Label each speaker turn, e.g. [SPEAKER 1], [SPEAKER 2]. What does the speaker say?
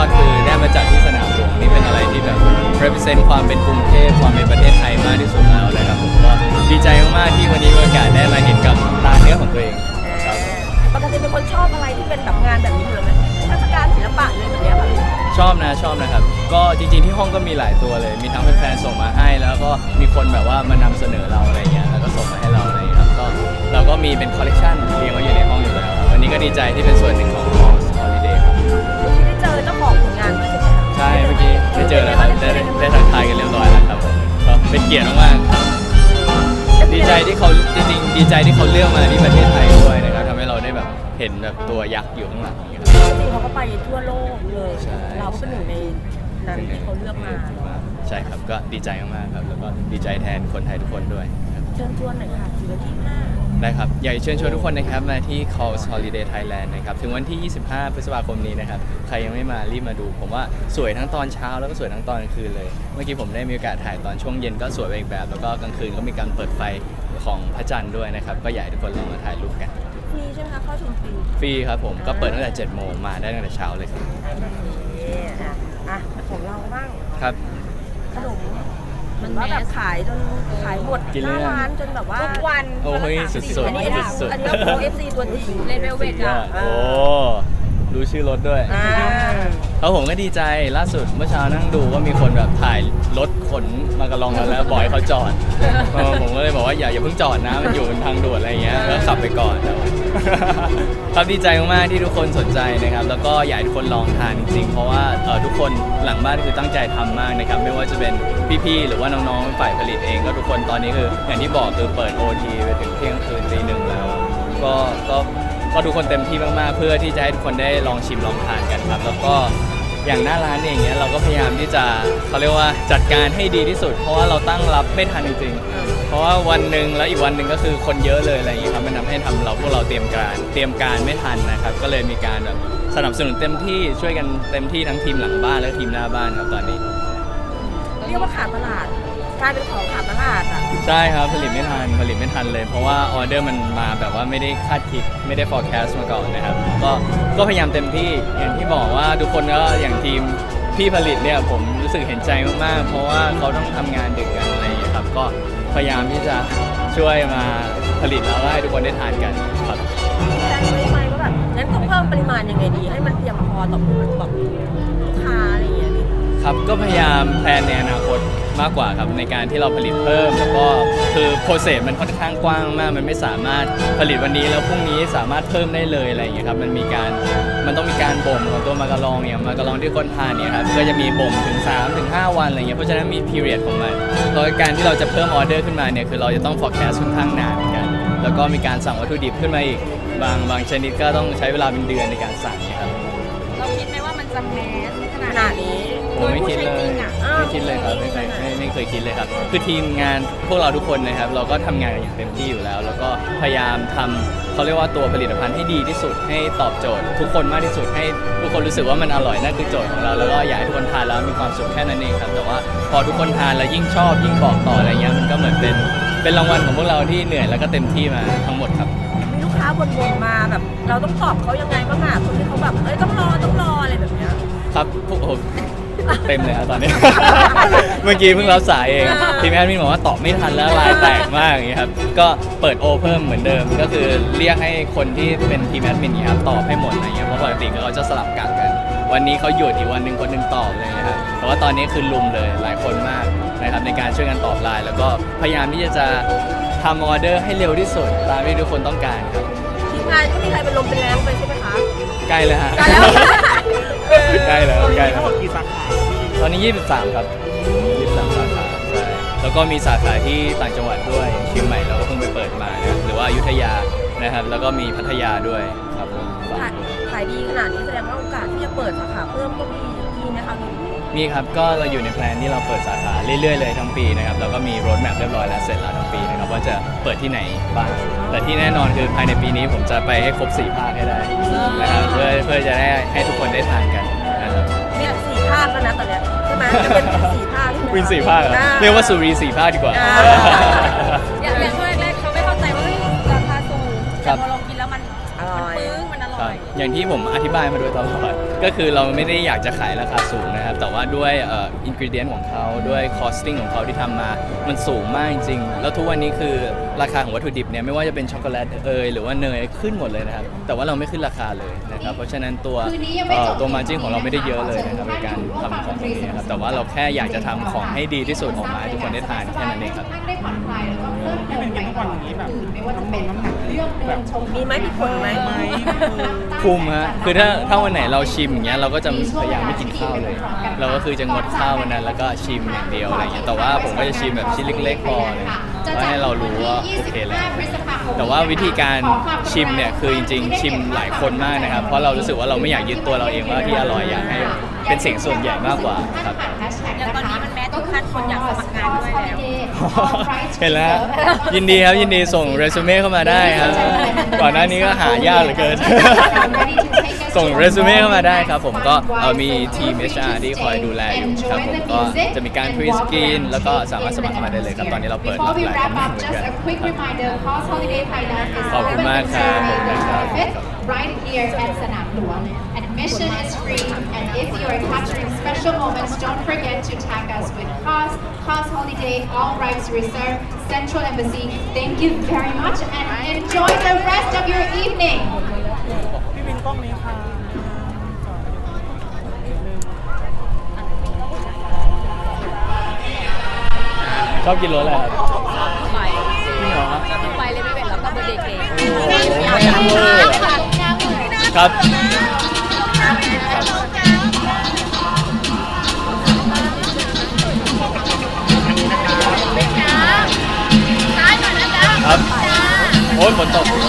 [SPEAKER 1] อดคือได้มาจัดที่สนามหลวงนี่เป็นอะไรที่แบบ represent ความเป็นกรุงเทพความเป็นประเทศไทยมากที่สุดแล้วนะครับผมก็ดีใจมากๆที่วันนี้มีโอกาสได้มาเห็นกับตาเนื้อของตัวเองครับ
[SPEAKER 2] ปกติเป็นคนชอบอะไรที่เป็นแบบงานแบบนี้อยู่แล้วไหมเทศกาลศิลปะอะไรแบบเนี้ยค่ะ
[SPEAKER 1] ชอบนะชอบนะครับ ก็จริงๆที่ห้องก็มีหลายตัวเลย มีทั้งแฟนๆส่งมาให้ แล้วก็มีคนแบบว่ามานำเสนอเราอะไรเงี้ยแล้วก็ส่งมาให้เราอะไรเงี้ยครับก็เราก็มีเป็นคอลเลกชันเรียงไว้อยู่ในห้องอยู่แล้วครับวันนี้ก็ดีใจที่เป็นส่วนหนึ่งของ
[SPEAKER 2] เป็
[SPEAKER 1] นเกียรติมากๆครับดีใจที่เขาจริงๆดีใจที่เขาเลือกมาที่ประเทศไทยด้วยนะครับทำให้เราได้แบบเห็นแบบตัวยักษ์อยู่ข้างหลังอย่างเงี้ยครับ
[SPEAKER 2] จริงๆเขาก็ไปทั่วโลกเลย
[SPEAKER 1] ใช่
[SPEAKER 2] เราก็เป็นหนึ่งในนั้นที่เขาเลือกมา
[SPEAKER 1] ใช่ครับก็ดีใจมากๆครับแล้วก็ดีใจแทนคนไทยทุกคนด้วยครับ
[SPEAKER 2] เชิญชวนหน่อยค่ะถึงวันที่ห้า
[SPEAKER 1] ได้ครับอยากจะเชิญชวนทุกคนนะครับมาที่ Calls Holiday Thailand นะครับถึงวันที่ 25 พฤษภาคมนี้นะครับ ใครยังไม่มารีบมาดู ผมว่าสวยทั้งตอนเช้าแล้วก็สวยทั้งตอนกลางคืนเลย เมื่อกี้ผมได้มีโอกาสถ่ายตอนช่วงเย็นก็สวยไปอีกแบบ แล้วก็กลางคืนก็มีการเปิดไฟของพระจันทร์ด้วยนะครับ ก็อยากให้ทุกคนลองมาถ่ายรูปกัน
[SPEAKER 2] ฟรีใช่ไหมคะเข้าชมฟรี
[SPEAKER 1] ฟรีครับผมก็เปิดตั้งแต่7โมงมาได้ตั้งแต่เช้าเลยครับ
[SPEAKER 2] นี่อะอะของเราบ้าง
[SPEAKER 1] ครับ
[SPEAKER 2] ขนม มันว่าแบบขายจนขายหมด
[SPEAKER 1] กิน
[SPEAKER 2] ห
[SPEAKER 1] เรื่
[SPEAKER 2] น้า
[SPEAKER 1] อง
[SPEAKER 2] ร้านจนแบบว่า
[SPEAKER 3] ทุกวัน
[SPEAKER 1] โอ้ยสุดๆ
[SPEAKER 2] อันนี้
[SPEAKER 1] สุดๆ
[SPEAKER 2] อันนี้ก็เอฟซีตัวจริง
[SPEAKER 3] เลนเวลเวท
[SPEAKER 1] ยอ
[SPEAKER 3] อะ
[SPEAKER 1] ดโอ้ รู้ชื่อรถด้วย
[SPEAKER 2] อ่า
[SPEAKER 1] แล้วผมก็ดีใจล่าสุดเมื่อเช้านั่งดูก็มีคนแบบถ่ายรถขนมากระลองกันแล้วบอยเขาจอดเออผมก็เลยบอกว่าอย่าอย่าเพิ่งจอดนะมันอยู่บนทางด่วนอะไรอย่างเงี้ยก็ขับไปก่อนครับครับดีใจมากๆที่ทุกคนสนใจนะครับ แล้วก็อยากให้ทุกคนลองทานจริงๆเพราะว่าเอ่อทุกคนหลังบ้านคือตั้งใจทำมากนะครับ ไม่ว่าจะเป็นพี่ๆหรือว่าน้องๆฝ่ายผลิตเองก็ทุกคนตอนนี้คืออย่างที่บอกคือเปิด OT ไปถึงเที่ยงคืนตีหนึ่งแล้ว ก็ก็ ก็ทุกคนเต็มที่มากๆ เพื่อที่จะให้ทุกคนได้ลองชิมลองทานกันครับ แล้วก็อย่างหน้าร้านเนี่ยอย่างเงี้ยเราก็พยายามที่จะเขาเรียกว่าจัดการให้ดีที่สุด เพราะว่าเราตั้งรับไม่ทันจริงๆเพราะว่าวันหนึ่งแล้วอีกวันหนึ่งก็คือคนเยอะเลยอะไรอย่างเงี้ยครับมันทำให้ทำเราพวกเราเตรียมการเตรียมการไม่ทันนะครับ ก็เลยมีการแบบสนับสนุนเต็มที่ช่วยกันเต็มที่ทั้งทีมหลังบ้านและทีมหน้าบ้านครับตอนนี้
[SPEAKER 2] เรียกว่าขาดตลาด กลายเป็นของขาดตลาดอะ
[SPEAKER 1] ใช่ครับผลิตไม่ทันผลิตไม่ทันเลย เพราะว่าออเดอร์มันมาแบบว่าไม่ได้คาดคิดไม่ได้ forecast มาก่อนนะครับ ก็ก็พยายามเต็มที่อย่างที่บอกว่าทุกคนก็อย่างทีมพี่ผลิตเนี่ยผมรู้สึกเห็นใจมากๆ เพราะว่าเขาต้องทำงานดึกกันอะไรอย่างเงี้ยครับ ก็พยายามที่จะช่วยมาผลิตแล้วให้ทุกคนได้ทานกันครับ
[SPEAKER 2] แต่ไม่ไหมว่าแบบงั้นต้องเพิ่มปริมาณยังไงดี ให้มันเพียงพอต่อแบบลูกค้าอะไรอย่างเงี้ยพี่
[SPEAKER 1] ครับก็พยายามแพลนในอนาคต มากกว่าครับในการที่เราผลิตเพิ่ม แล้วก็คือโปรเซสมันค่อนข้างกว้างมาก มันไม่สามารถผลิตวันนี้แล้วพรุ่งนี้สามารถเพิ่มได้เลยอะไรอย่างเงี้ยครับมันมีการมันต้องมีการบ่มของตัวมากะลองเนี่ยมากะลองที่คนทานเนี่ยครับก็จะมีบ่มถึง3ถึง5วันอะไรเงี้ยเพราะฉะนั้นมี period ของมันแล้วการที่เราจะเพิ่มออเดอร์ขึ้นมาเนี่ยคือเราจะต้อง forecast ค่อนข้างนานเหมือนกัน แล้วก็มีการสั่งวัตถุดิบขึ้นมาอีกบางบางชนิดก็ต้องใช้เวลาเป็นเดือนในการสั่งเนี่ยครับ
[SPEAKER 3] เราคิดไหมว่ามันจะแมสข
[SPEAKER 2] ข
[SPEAKER 3] นา
[SPEAKER 2] นา
[SPEAKER 3] ด
[SPEAKER 2] ด
[SPEAKER 3] นี้
[SPEAKER 2] นี้
[SPEAKER 1] ผมไม่คิดเลย คิดเลยครับไม่เคยไม่ไม่เคยคิดเลยครับ คือทีมงานพวกเราทุกคนนะครับ เราก็ทำงานกันอย่างเต็มที่อยู่แล้ว แล้วก็พยายามทำเขาเรียกว่าตัวผลิตภัณฑ์ให้ดีที่สุดให้ตอบโจทย์ ทุกคนมากที่สุดให้ทุกคนรู้สึกว่ามันอร่อยนั่นคือโจทย์ของเราแล้วก็อยากให้ทุกคนทานแล้วมีความสุขแค่นั้นเองครับแต่ว่าพอทุกคนทานแล้วยิ่งชอบยิ่งบอกต่ออะไรเงี้ยมันก็เหมือนเป็นเป็นรางวัลของพวกเราที่เหนื่อยแล้วก็เต็มที่มาทั้งหมดครับ
[SPEAKER 2] มีลูกค้าบ่นๆมาแบบ เราต้องตอบเขายังไงบ้างอะคนที่เขาแบบเอ้ยต้องรอต้องรออะไรแบบเนี้ย
[SPEAKER 1] ครับพวกผม เต็มเลยครับตอนนี้ เมื่อกี้เพิ่งรับสายเอง
[SPEAKER 2] อ่า
[SPEAKER 1] ทีมแอดมินบอกว่าตอบไม่ทันแล้วลายแตกมากอย่างเงี้ยครับก็เปิดโอเพิ่มเหมือนเดิม ก็คือเรียกให้คนที่เป็นทีมแอดมินเนี่ยครับตอบให้หมดอะไรเงี้ยเพราะปกติเขาจะสลับกะกัน วันนี้เขาหยุดอีกวันหนึ่งคนหนึ่งตอบอะไรเลยนะครับแต่ว่าตอนนี้คือลุมเลยหลายคนมากนะครับในการช่วยกันตอบไลน์แล้วก็พยายามที่จะทำออเดอร์ให้เร็วที่สุดตามที่ทุกคนต้องการครับ
[SPEAKER 2] ทีมงานก็มีใครเป็นลมเป็นแรงไปใช่ไหมคะ
[SPEAKER 1] ใกล้แล้วฮะ
[SPEAKER 2] ได้แล้ว
[SPEAKER 1] ใกล้แล้วใกล้แล้ว
[SPEAKER 4] ทั้งหมดกี่สาขา
[SPEAKER 1] ตอนนี้ 23 ครับ 23 สาขาใช่แล้วก็มีสาขาที่ต่างจังหวัดด้วยอย่างเชียงใหม่เราก็เพิ่งไปเปิดมานะหรือว่าอยุธยานะครับ แล้วก็มีพัทยาด้วยครับผมฝาก
[SPEAKER 2] ขายขายดีขนาดนี้แสดงว่าโอกาสที่จะเปิดสาขาเพิ่มก็มีมีนะคะมี
[SPEAKER 1] มีครับก็เราอยู่ในแพลนที่เราเปิดสาขาเรื่อยๆเลยทั้งปีนะครับแล้วก็มีรถแมพเรียบร้อยแล้วเสร็จแล้วทั้งปีนะครับว่าจะเปิดที่ไหนบ้างแต่ที่แน่นอนคือภายในปีนี้ผมจะไปให้ครบ4ภาคให้ได้นะครับเพื่อเพื่อจะได้ให้ทุกคนได้ทานกันนะครับ
[SPEAKER 2] เนี่ยสี่ ภาคแล้วนะตอนเนี้ยใช่ไหมจะเป็นสี่ภาคใช่ไหม
[SPEAKER 1] วินสี่ภาคเหรอ
[SPEAKER 2] อ่
[SPEAKER 1] เรียกว่าสุรีสี่ภาคดีกว่า
[SPEAKER 2] อ่า
[SPEAKER 3] อย่างอย่าง อลองกินแล้วมัน
[SPEAKER 2] อร่อย
[SPEAKER 3] มันปึ้งมันอ
[SPEAKER 1] ค
[SPEAKER 3] ร่
[SPEAKER 1] รั
[SPEAKER 3] อบย
[SPEAKER 1] อย่างที่ผมอธิบายมาโดยตลอด ก็คือเราไม่ได้อยากจะขายราคาสูงนะครับ แต่ว่าด้วยเอินกิเดียนของเขาด้วยคอสติ้งของเขาที่ทำมา มันสูงมากจริงๆแล้วทุกวันนี้คือราคาของวัตถุดิบเนี่ยไม่ว่าจะเป็นช็อกโกแลตเอยหรือว่าเนยขึ้นหมดเลยนะครับ แต่ว่าเราไม่ขึ้นราคาเลยนะครับ เพราะฉะนั้นตัวเอ่อตัวมาจิ้นของเราไม่ได้เยอะเลยนะครับในการทำของตรงนี้นะครับ แต่ว่าเราแค่อยากจะทำของให้ดีที่สุดออกมาให้ทุกคนได้ทานแค่นั้นเองครับ
[SPEAKER 4] ท่านได้ผ่อนคลายแล้วก็เพลิดเพลินไปกับของอื่นไม่ว่าจะเป็นเรื่ องเดินชม
[SPEAKER 2] มีไหมมีผลไหม
[SPEAKER 1] คุมฮะคือถ้าถ้าวันไหนเราชิมอย่างเงี้ยเราก็จะพยายามไม่กินข้าวเลย เราก็คือจะงดข้าววันนั้นแล้วก็ชิมอย่างเดียวอะไรเงี้ยแต่ว่าผมก็จะชิมแบบชิ้นเล็กๆพอเลยว่าให้เรารู้ว่าโอเคแล้วแต่ว่าวิธีการชิมเนี่ยคือจริง ๆ ชิมหลายคนมากนะครับ เพราะเรารู้สึกว่าเราไม่อยากยึดตัวเราเองว่าที่อร่อยอยากให้เป็นเสียงส่วนใหญ่มากกว่าครับ
[SPEAKER 3] อย่างตอนนี้ มันแมสทุกขั้นคนอยากสมัครงานด้วยแล้ว
[SPEAKER 1] เห็นแล้วยินดีครับยินดีส่งเรซูเม่เข้ามาได้ครับก่อนหน้านี้ก็หายากเหลือเกิน ส่งเรซูเม่เข้ามาได้ครับ ผมก็เอ่อมีทีม HR ที่คอยดูแลอยู่ครับผมก็จะมีการพรีสกรีนแล้วก็สามารถสมัครเข้ามาได้เลยครับ ตอนนี้เราเปิดรับหลายตำแหน่งเหมือนกันขอบคุณมากครับขอบคุณครับ
[SPEAKER 4] Right here at สนามหลวง Admission is free and if you are capturing special moments don't forget to tag us with cause cause holiday all rights reserved Central Embassy thank you very much and enjoy the rest of your evening
[SPEAKER 5] พี่วินกล้องนี้ค่ะ
[SPEAKER 1] ชอบกินรสอะไรครับ
[SPEAKER 3] ไป
[SPEAKER 1] จริงเหรอ
[SPEAKER 3] ไปเลยไม่เป็นแล้วก็เบอร์เดย์เค้ก
[SPEAKER 1] โอ้โหครับ ฝนตก